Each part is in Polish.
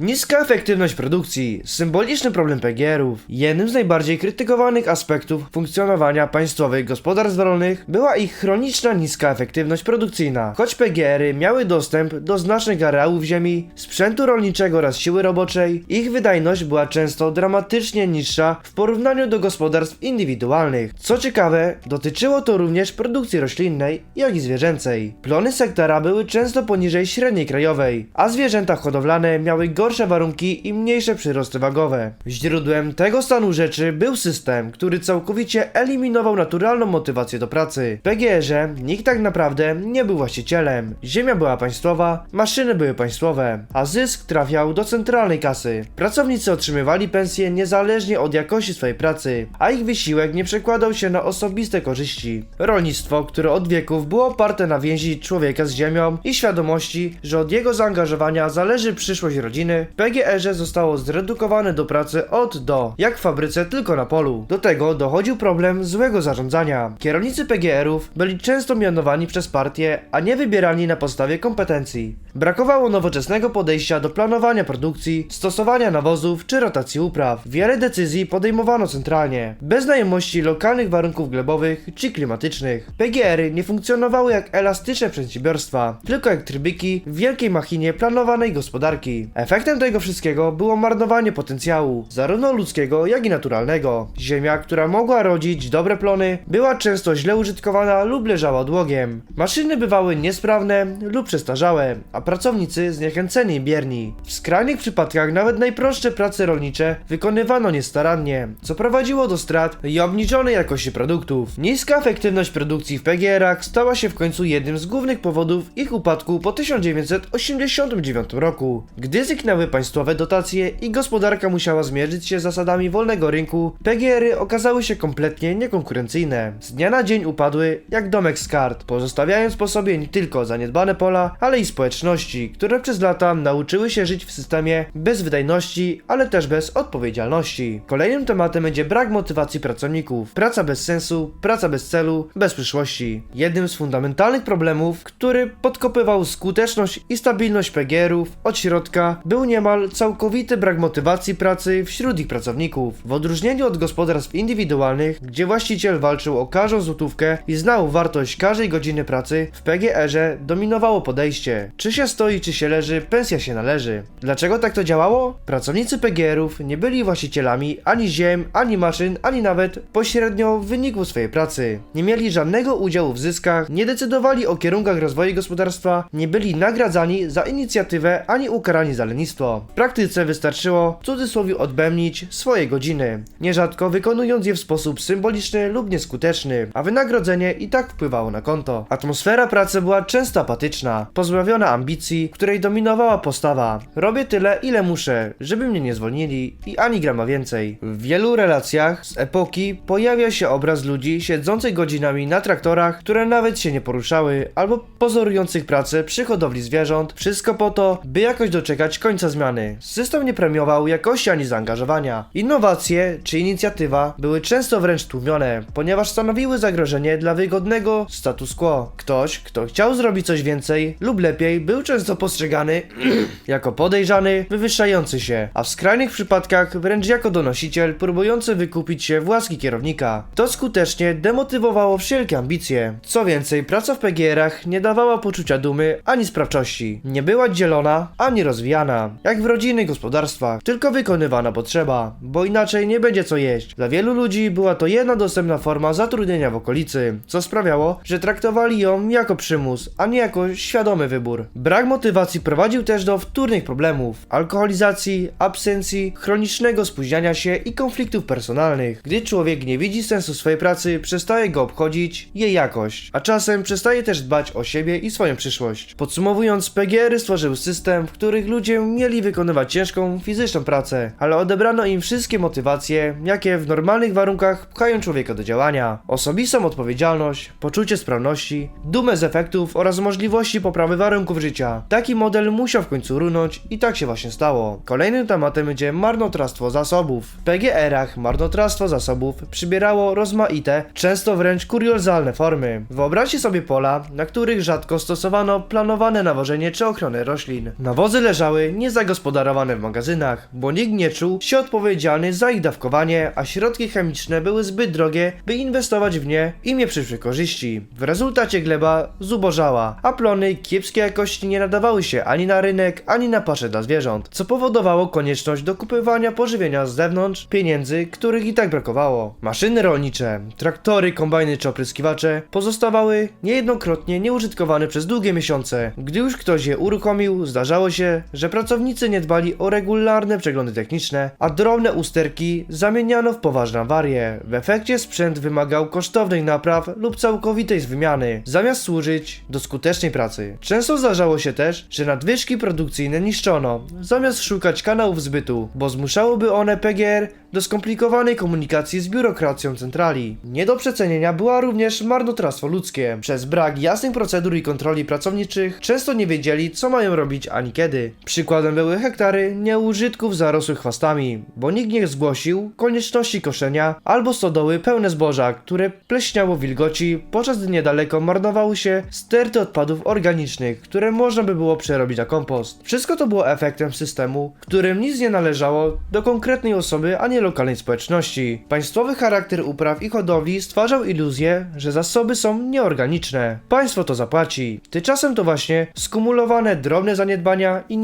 Niska efektywność produkcji, symboliczny problem PGR-ów. Jednym z najbardziej krytykowanych aspektów funkcjonowania państwowych gospodarstw rolnych była ich chroniczna niska efektywność produkcyjna. Choć PGR-y miały dostęp do znacznych areałów ziemi, sprzętu rolniczego oraz siły roboczej, ich wydajność była często dramatycznie niższa w porównaniu do gospodarstw indywidualnych. Co ciekawe, dotyczyło to również produkcji roślinnej, jak i zwierzęcej. Plony sektora były często poniżej średniej krajowej, a zwierzęta hodowlane miały gorsze warunki i mniejsze przyrosty wagowe. Źródłem tego stanu rzeczy był system, który całkowicie eliminował naturalną motywację do pracy. W PGR-ze nikt tak naprawdę nie był właścicielem. Ziemia była państwowa, maszyny były państwowe, a zysk trafiał do centralnej kasy. Pracownicy otrzymywali pensje niezależnie od jakości swojej pracy, a ich wysiłek nie przekładał się na osobiste korzyści. Rolnictwo, które od wieków było oparte na więzi człowieka z ziemią i świadomości, że od jego zaangażowania zależy przyszłość rodziny, w PGR-ze zostało zredukowane do pracy od do, jak w fabryce, tylko na polu. Do tego dochodził problem złego zarządzania. Kierownicy PGR-ów byli często mianowani przez partię, a nie wybierani na podstawie kompetencji. Brakowało nowoczesnego podejścia do planowania produkcji, stosowania nawozów czy rotacji upraw. Wiele decyzji podejmowano centralnie, bez znajomości lokalnych warunków glebowych czy klimatycznych. PGR-y nie funkcjonowały jak elastyczne przedsiębiorstwa, tylko jak trybyki w wielkiej machinie planowanej gospodarki. Efektem tego wszystkiego było marnowanie potencjału, zarówno ludzkiego, jak i naturalnego. Ziemia, która mogła rodzić dobre plony, była często źle użytkowana lub leżała odłogiem. Maszyny bywały niesprawne lub przestarzałe, a pracownicy zniechęceni i bierni. W skrajnych przypadkach nawet najprostsze prace rolnicze wykonywano niestarannie, co prowadziło do strat i obniżonej jakości produktów. Niska efektywność produkcji w PGR-ach stała się w końcu jednym z głównych powodów ich upadku po 1989 roku. Gdy zniknęły państwowe dotacje i gospodarka musiała zmierzyć się z zasadami wolnego rynku, PGR-y okazały się kompletnie niekonkurencyjne. Z dnia na dzień upadły jak domek z kart, pozostawiając po sobie nie tylko zaniedbane pola, ale i społeczności, które przez lata nauczyły się żyć w systemie bez wydajności, ale też bez odpowiedzialności. Kolejnym tematem będzie brak motywacji pracowników, praca bez sensu, praca bez celu, bez przyszłości. Jednym z fundamentalnych problemów, który podkopywał skuteczność i stabilność PGR-ów od środka, był niemal całkowity brak motywacji pracy wśród ich pracowników. W odróżnieniu od gospodarstw indywidualnych, gdzie właściciel walczył o każdą złotówkę i znał wartość każdej godziny pracy, w PGR-ze dominowało podejście. Czy się stoi, czy się leży, pensja się należy. Dlaczego tak to działało? Pracownicy PGR-ów nie byli właścicielami ani ziem, ani maszyn, ani nawet pośrednio wyników swojej pracy. Nie mieli żadnego udziału w zyskach, nie decydowali o kierunkach rozwoju gospodarstwa, nie byli nagradzani za inicjatywę, ani ukarani za lenistwo. W praktyce wystarczyło w cudzysłowie odbębnić swoje godziny, nierzadko wykonując je w sposób symboliczny lub nieskuteczny, a wynagrodzenie i tak wpływało na konto. Atmosfera pracy była często apatyczna, pozbawiona ambicji, której dominowała postawa. Robię tyle, ile muszę, żeby mnie nie zwolnili i ani grama więcej. W wielu relacjach z epoki pojawia się obraz ludzi siedzących godzinami na traktorach, które nawet się nie poruszały, albo pozorujących pracę przy hodowli zwierząt, wszystko po to, by jakoś doczekać końca zmiany. System nie premiował jakości ani zaangażowania. Innowacje czy inicjatywa były często wręcz tłumione, ponieważ stanowiły zagrożenie dla wygodnego status quo. Ktoś, kto chciał zrobić coś więcej lub lepiej, był często postrzegany jako podejrzany, wywyższający się, a w skrajnych przypadkach wręcz jako donosiciel próbujący wykupić się w łaski kierownika. To skutecznie demotywowało wszelkie ambicje. Co więcej, praca w PGR-ach nie dawała poczucia dumy ani sprawczości. Nie była dzielona ani rozwijana, jak w rodzinnych gospodarstwach, tylko wykonywana potrzeba, bo inaczej nie będzie co jeść. Dla wielu ludzi była to jedna dostępna forma zatrudnienia w okolicy, co sprawiało, że traktowali ją jako przymus, a nie jako świadomy wybór. Brak motywacji prowadził też do wtórnych problemów, alkoholizacji, absencji, chronicznego spóźniania się i konfliktów personalnych. Gdy człowiek nie widzi sensu swojej pracy, przestaje go obchodzić jej jakość, a czasem przestaje też dbać o siebie i swoją przyszłość. Podsumowując, PGR-y stworzył system, w których ludzie mieli wykonywać ciężką, fizyczną pracę, ale odebrano im wszystkie motywacje, jakie w normalnych warunkach pchają człowieka do działania. Osobistą odpowiedzialność, poczucie sprawności, dumę z efektów oraz możliwości poprawy warunków życia. Taki model musiał w końcu runąć i tak się właśnie stało. Kolejnym tematem będzie marnotrawstwo zasobów. W PGR-ach marnotrawstwo zasobów przybierało rozmaite, często wręcz kuriozalne formy. Wyobraźcie sobie pola, na których rzadko stosowano planowane nawożenie czy ochronę roślin. Nawozy leżały niezagospodarowane w magazynach, bo nikt nie czuł się odpowiedzialny za ich dawkowanie, a środki chemiczne były zbyt drogie, by inwestować w nie i nie przyszły korzyści. W rezultacie gleba zubożała, a plony kiepskiej jakości nie nadawały się ani na rynek, ani na pasze dla zwierząt, co powodowało konieczność dokupywania pożywienia z zewnątrz, pieniędzy, których i tak brakowało. Maszyny rolnicze, traktory, kombajny czy opryskiwacze pozostawały niejednokrotnie nieużytkowane przez długie miesiące. Gdy już ktoś je uruchomił, zdarzało się, że pracownicy nie dbali o regularne przeglądy techniczne, a drobne usterki zamieniano w poważne awarie. W efekcie sprzęt wymagał kosztownych napraw lub całkowitej wymiany, zamiast służyć do skutecznej pracy. Często zdarzało się też, że nadwyżki produkcyjne niszczono, zamiast szukać kanałów zbytu, bo zmuszałyby one PGR do skomplikowanej komunikacji z biurokracją centrali. Nie do przecenienia była również marnotrawstwo ludzkie. Przez brak jasnych procedur i kontroli pracowniczych często nie wiedzieli, co mają robić ani kiedy. Były hektary nieużytków zarosłych chwastami, bo nikt nie zgłosił konieczności koszenia albo stodoły pełne zboża, które pleśniało wilgoci, podczas gdy niedaleko marnowały się sterty odpadów organicznych, które można by było przerobić na kompost. Wszystko to było efektem systemu, którym nic nie należało do konkretnej osoby, a nie lokalnej społeczności. Państwowy charakter upraw i hodowli stwarzał iluzję, że zasoby są nieorganiczne. Państwo to zapłaci. Tymczasem to właśnie skumulowane drobne zaniedbania i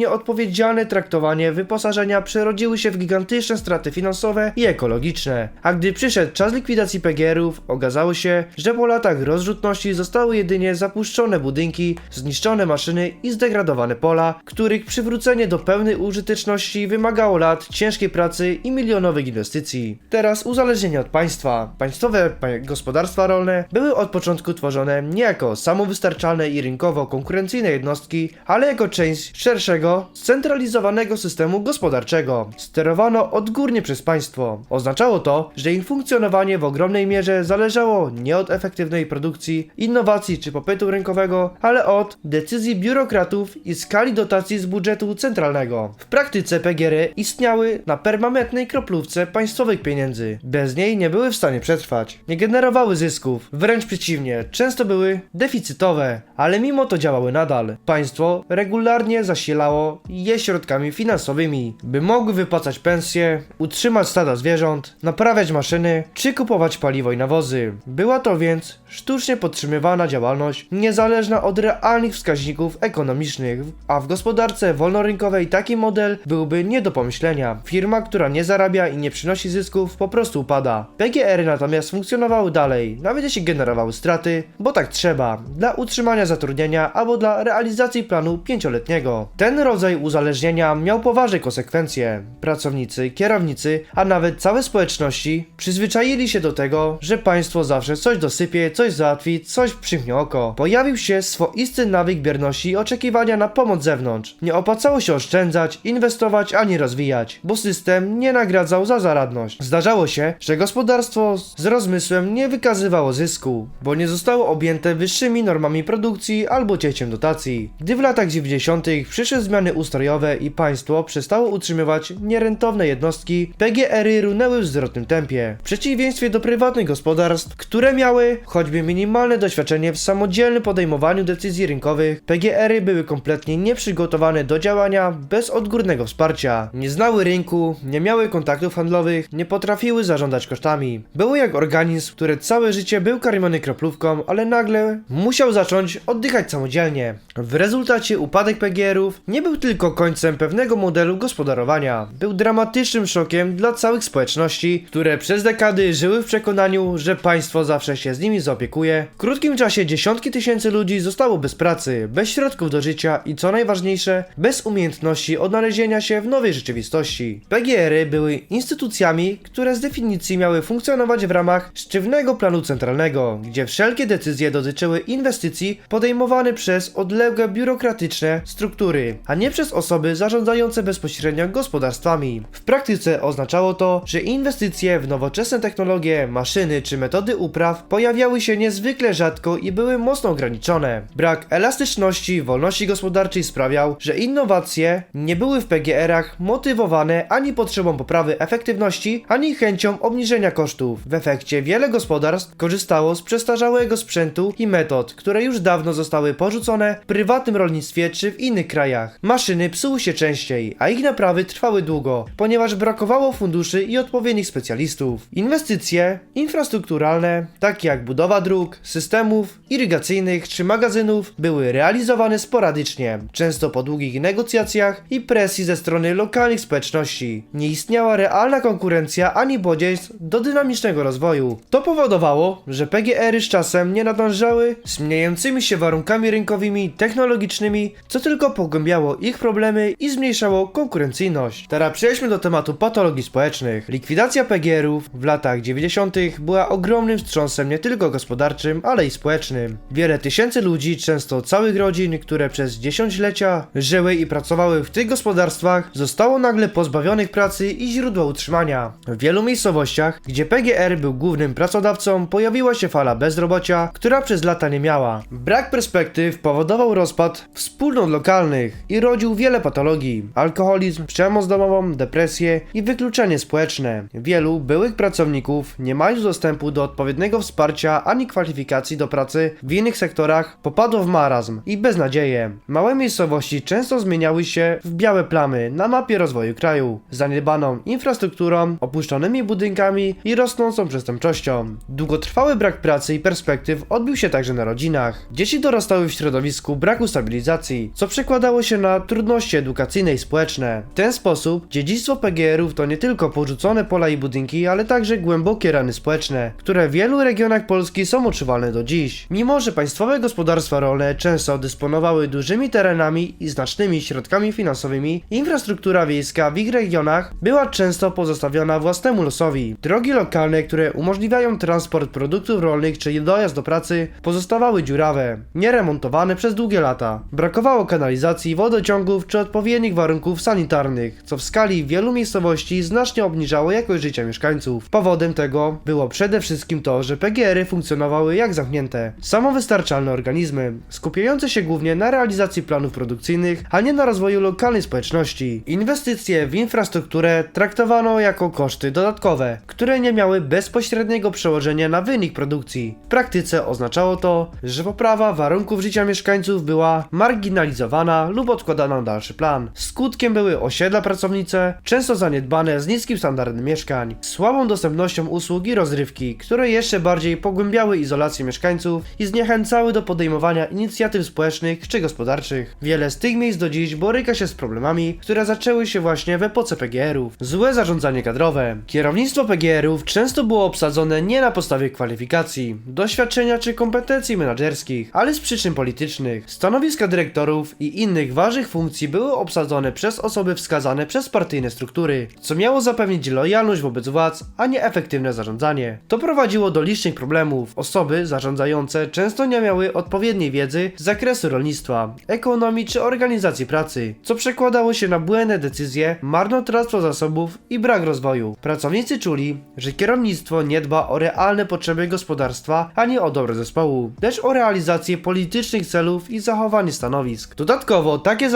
nieodpowiedzialne traktowanie wyposażenia przerodziły się w gigantyczne straty finansowe i ekologiczne. A gdy przyszedł czas likwidacji PGR-ów, okazało się, że po latach rozrzutności zostały jedynie zapuszczone budynki, zniszczone maszyny i zdegradowane pola, których przywrócenie do pełnej użyteczności wymagało lat ciężkiej pracy i milionowych inwestycji. Teraz uzależnienie od państwa. Państwowe pa- gospodarstwa rolne były od początku tworzone nie jako samowystarczalne i rynkowo konkurencyjne jednostki, ale jako część szerszego, scentralizowanego systemu gospodarczego. Sterowano odgórnie przez państwo. Oznaczało to, że ich funkcjonowanie w ogromnej mierze zależało nie od efektywnej produkcji, innowacji czy popytu rynkowego, ale od decyzji biurokratów i skali dotacji z budżetu centralnego. W praktyce PGR istniały na permanentnej kroplówce państwowych pieniędzy. Bez niej nie były w stanie przetrwać. Nie generowały zysków, wręcz przeciwnie, często były deficytowe, ale mimo to działały nadal. Państwo regularnie zasilało je środkami finansowymi, by mogły wypłacać pensje, utrzymać stada zwierząt, naprawiać maszyny czy kupować paliwo i nawozy. Była to więc sztucznie podtrzymywana działalność, niezależna od realnych wskaźników ekonomicznych, a w gospodarce wolnorynkowej taki model byłby nie do pomyślenia. Firma, która nie zarabia i nie przynosi zysków, po prostu upada. PGR natomiast funkcjonowały dalej, nawet jeśli generowały straty, bo tak trzeba, dla utrzymania zatrudnienia albo dla realizacji planu pięcioletniego. Ten rodzaj uzależnienia miał poważne konsekwencje. Pracownicy, kierownicy, a nawet całe społeczności przyzwyczaili się do tego, że państwo zawsze coś dosypie, coś załatwi, coś przymknie oko. Pojawił się swoisty nawyk bierności i oczekiwania na pomoc zewnątrz. Nie opłacało się oszczędzać, inwestować ani rozwijać, bo system nie nagradzał za zaradność. Zdarzało się, że gospodarstwo z rozmysłem nie wykazywało zysku, bo nie zostało objęte wyższymi normami produkcji albo cięciem dotacji. Gdy w latach 90. przyszły zmiany ustrojowe i państwo przestało utrzymywać nierentowne jednostki, PGR-y runęły w zwrotnym tempie. W przeciwieństwie do prywatnych gospodarstw, które miały choćby minimalne doświadczenie w samodzielnym podejmowaniu decyzji rynkowych, PGR-y były kompletnie nieprzygotowane do działania bez odgórnego wsparcia. Nie znały rynku, nie miały kontaktów handlowych, nie potrafiły zarządzać kosztami. Były jak organizm, który całe życie był karmiony kroplówką, ale nagle musiał zacząć oddychać samodzielnie. W rezultacie upadek PGR-ów nie był tylko końcem pewnego modelu gospodarowania. Był dramatycznym szokiem dla całych społeczności, które przez dekady żyły w przekonaniu, że państwo zawsze się z nimi zaopiekuje. W krótkim czasie dziesiątki tysięcy ludzi zostało bez pracy, bez środków do życia i co najważniejsze, bez umiejętności odnalezienia się w nowej rzeczywistości. PGR-y były instytucjami, które z definicji miały funkcjonować w ramach sztywnego planu centralnego, gdzie wszelkie decyzje dotyczyły inwestycji podejmowane przez odległe biurokratyczne struktury, a nie przez osoby zarządzające bezpośrednio gospodarstwami. W praktyce oznaczało to, że inwestycje w nowoczesne technologie, maszyny czy metody upraw pojawiały się niezwykle rzadko i były mocno ograniczone. Brak elastyczności, wolności gospodarczej sprawiał, że innowacje nie były w PGR-ach motywowane ani potrzebą poprawy efektywności, ani chęcią obniżenia kosztów. W efekcie wiele gospodarstw korzystało z przestarzałego sprzętu i metod, które już dawno zostały porzucone w prywatnym rolnictwie czy w innych krajach. Maszyny psuły się częściej, a ich naprawy trwały długo, ponieważ brakowało funduszy i odpowiednich specjalistów. Inwestycje infrastrukturalne, takie jak budowa dróg, systemów irygacyjnych czy magazynów, były realizowane sporadycznie, często po długich negocjacjach i presji ze strony lokalnych społeczności. Nie istniała realna konkurencja ani bodziec do dynamicznego rozwoju. To powodowało, że PGR-y z czasem nie nadążały zmieniającymi się warunkami rynkowymi, technologicznymi, co tylko pogłębiało ich problemy i zmniejszało konkurencyjność. Teraz przejdźmy do tematu patologii społecznych. Likwidacja PGR-ów w latach 90. była ogromnym wstrząsem nie tylko gospodarczym, ale i społecznym. Wiele tysięcy ludzi, często całych rodzin, które przez dziesięciolecia żyły i pracowały w tych gospodarstwach, zostało nagle pozbawionych pracy i źródła utrzymania. W wielu miejscowościach, gdzie PGR był głównym pracodawcą, pojawiła się fala bezrobocia, która przez lata nie miała. Brak perspektyw powodował rozpad wspólnot lokalnych i rodził wiele patologii: alkoholizm, przemoc domową, depresję i wykluczenie społeczne. Wielu byłych pracowników, nie mając dostępu do odpowiedniego wsparcia ani kwalifikacji do pracy w innych sektorach, popadło w marazm i beznadzieję. Małe miejscowości często zmieniały się w białe plamy na mapie rozwoju kraju, zaniedbaną infrastrukturą, opuszczonymi budynkami i rosnącą przestępczością. Długotrwały brak pracy i perspektyw odbił się także na rodzinach. Dzieci dorastały w środowisku braku stabilizacji, co przekładało się na trudności edukacyjne i społeczne. W ten sposób dziedzictwo PGR-ów to nie tylko porzucone pola i budynki, ale także głębokie rany społeczne, które w wielu regionach Polski są odczuwalne do dziś. Mimo, że państwowe gospodarstwa rolne często dysponowały dużymi terenami i znacznymi środkami finansowymi, infrastruktura wiejska w ich regionach była często pozostawiona własnemu losowi. Drogi lokalne, które umożliwiają transport produktów rolnych czy dojazd do pracy, pozostawały dziurawe, nieremontowane przez długie lata. Brakowało kanalizacji, wodociągów czy odpowiednich warunków sanitarnych, co w skali wielu miejscowości znacznie obniżało jakość życia mieszkańców. Powodem tego było przede wszystkim to, że PGR-y funkcjonowały jak zamknięte, samowystarczalne organizmy, skupiające się głównie na realizacji planów produkcyjnych, a nie na rozwoju lokalnej społeczności. Inwestycje w infrastrukturę traktowano jako koszty dodatkowe, które nie miały bezpośredniego przełożenia na wynik produkcji. W praktyce oznaczało to, że poprawa warunków życia mieszkańców była marginalizowana lub odkładana na dalszy plan. Skutkiem były osiedla pracownicze, często zaniedbane z niskim standardem mieszkań, słabą dostępnością usług i rozrywki, które jeszcze bardziej pogłębiały izolację mieszkańców i zniechęcały do podejmowania inicjatyw społecznych czy gospodarczych. Wiele z tych miejsc do dziś boryka się z problemami, które zaczęły się właśnie w epoce PGR-ów. Złe zarządzanie kadrowe. Kierownictwo PGR-ów często było obsadzone nie na podstawie kwalifikacji, doświadczenia czy kompetencji menedżerskich, ale z przyczyn politycznych. Stanowiska dyrektorów i innych ważnych funkcji były obsadzone przez osoby wskazane przez partyjne struktury, co miało zapewnić lojalność wobec władz, a nie efektywne zarządzanie. To prowadziło do licznych problemów. Osoby zarządzające często nie miały odpowiedniej wiedzy z zakresu rolnictwa, ekonomii czy organizacji pracy, co przekładało się na błędne decyzje, marnotrawstwo zasobów i brak rozwoju. Pracownicy czuli, że kierownictwo nie dba o realne potrzeby gospodarstwa, a nie o dobro zespołu, lecz o realizację politycznych celów i zachowanie stanowisk. Dodatkowo takie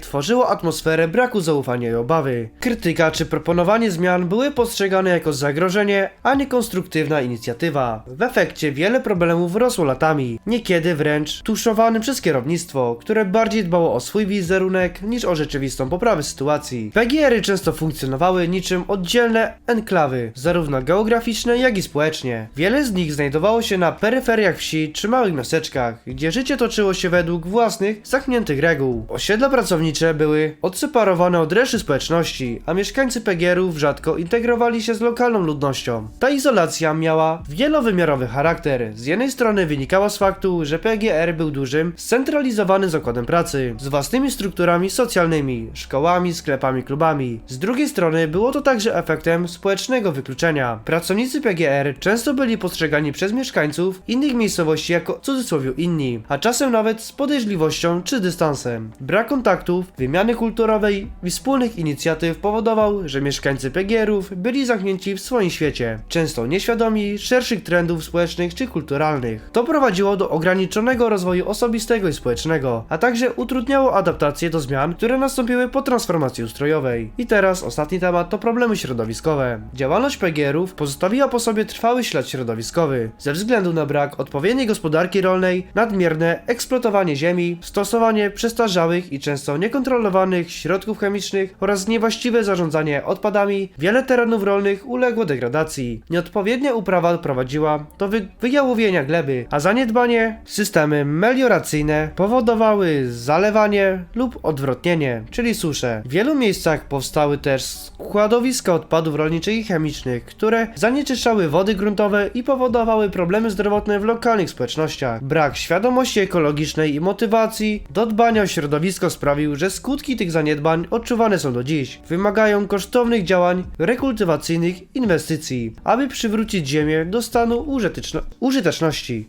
tworzyło atmosferę braku zaufania i obawy. Krytyka czy proponowanie zmian były postrzegane jako zagrożenie, a nie konstruktywna inicjatywa. W efekcie wiele problemów rosło latami, niekiedy wręcz tuszowanym przez kierownictwo, które bardziej dbało o swój wizerunek niż o rzeczywistą poprawę sytuacji. PGR-y często funkcjonowały niczym oddzielne enklawy, zarówno geograficzne, jak i społecznie. Wiele z nich znajdowało się na peryferiach wsi czy małych miasteczkach, gdzie życie toczyło się według własnych, zamkniętych reguł. Osiedla pracownicze były odseparowane od reszty społeczności, a mieszkańcy PGR-ów rzadko integrowali się z lokalną ludnością. Ta izolacja miała wielowymiarowy charakter. Z jednej strony wynikała z faktu, że PGR był dużym, scentralizowanym zakładem pracy, z własnymi strukturami socjalnymi, szkołami, sklepami, klubami. Z drugiej strony było to także efektem społecznego wykluczenia. Pracownicy PGR często byli postrzegani przez mieszkańców innych miejscowości jako w cudzysłowie inni, a czasem nawet z podejrzliwością czy dystansem. Brak kontaktów, wymiany kulturowej i wspólnych inicjatyw powodował, że mieszkańcy PGR-ów byli zamknięci w swoim świecie, często nieświadomi szerszych trendów społecznych czy kulturalnych. To prowadziło do ograniczonego rozwoju osobistego i społecznego, a także utrudniało adaptację do zmian, które nastąpiły po transformacji ustrojowej. I teraz ostatni temat to problemy środowiskowe. Działalność PGR-ów pozostawiła po sobie trwały ślad środowiskowy, ze względu na brak odpowiedniej gospodarki rolnej, nadmierne eksploatowanie ziemi, stosowanie przestarzałych i często często niekontrolowanych środków chemicznych oraz niewłaściwe zarządzanie odpadami, wiele terenów rolnych uległo degradacji. Nieodpowiednia uprawa prowadziła do wy wyjałowienia gleby, a zaniedbanie systemy melioracyjne powodowały zalewanie lub odwrotnienie, czyli susze. W wielu miejscach powstały też składowiska odpadów rolniczych i chemicznych, które zanieczyszczały wody gruntowe i powodowały problemy zdrowotne w lokalnych społecznościach. Brak świadomości ekologicznej i motywacji do dbania o środowisko sprawił, że skutki tych zaniedbań odczuwane są do dziś. Wymagają kosztownych działań rekultywacyjnych inwestycji, aby przywrócić ziemię do stanu użyteczno- użyteczności.